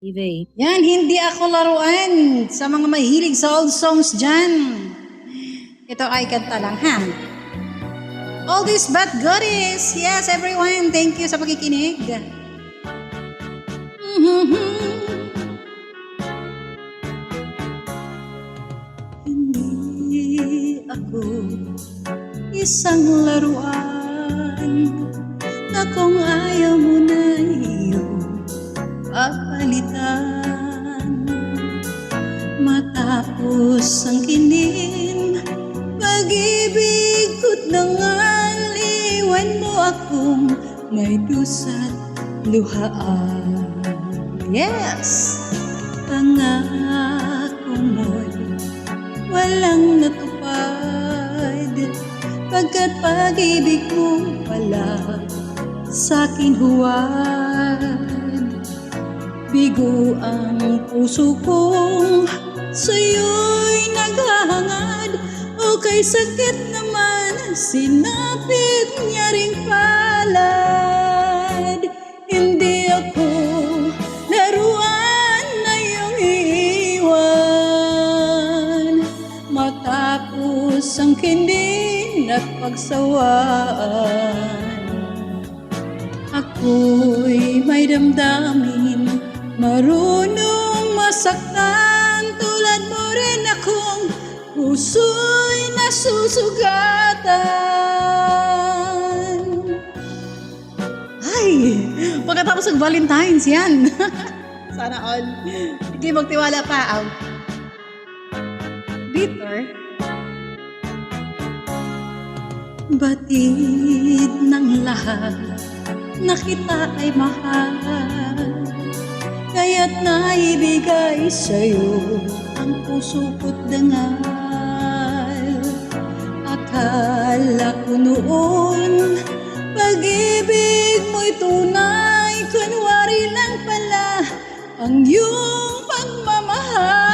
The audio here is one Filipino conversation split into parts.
Ivey. Yan, hindi ako laruan sa mga mahilig sa old songs dyan. Ito ay kanta lang, ha? All this but goodies. Yes, everyone. Thank you sa pakikinig. Hindi ako isang laruan na kung ayaw papalitan Matapos ang kinin Pag-ibig ko't nangaliwan mo akong May dusa't luhaan Yes! Pangako mo'y walang natupad. Pagkat pag-ibig mo pala sa'kin huwad Bigo ang puso kong sa'yo'y naghahangad. O kay sakit naman sinapit niya ring palad. Hindi ako laruan na iyong iiwan Matapos ang kinin at pagsawaan. Ako'y may damdamin Marunong masaktan Tulad mo rin akong Puso'y nasusugatan Ay! Pagkatapos ng Valentine's yan Sana all Sige, magtiwala pa Out. Bitter Batid ng lahat na kita ay mahal Kaya't naibigay sa'yo ang puso ko't dangal. Akala ko noon pag-ibig mo'y tunay Kunwari lang pala ang iyong pagmamahal.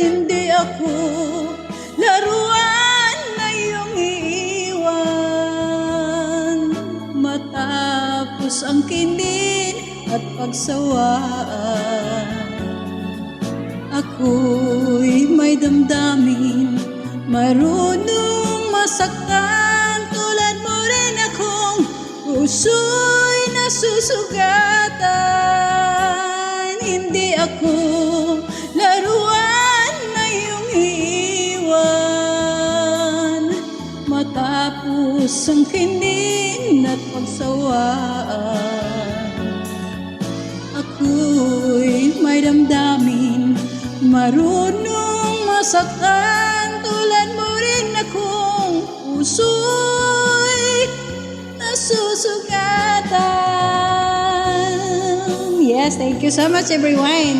Hindi ako laruan na iyong iiwan. Matapos ang kinin at pagsawaan Ako'y may damdamin Marunong masaktan. Tulad mo rin akong Puso'y nasusugatan. Hindi ako laruan na iyong iiwan Matapos ang kinin at pagsawaan Ako'y damdamin Marunong masaktan Tulad mo rin akong Puso'y nasusugatan. Yes, thank you so much everyone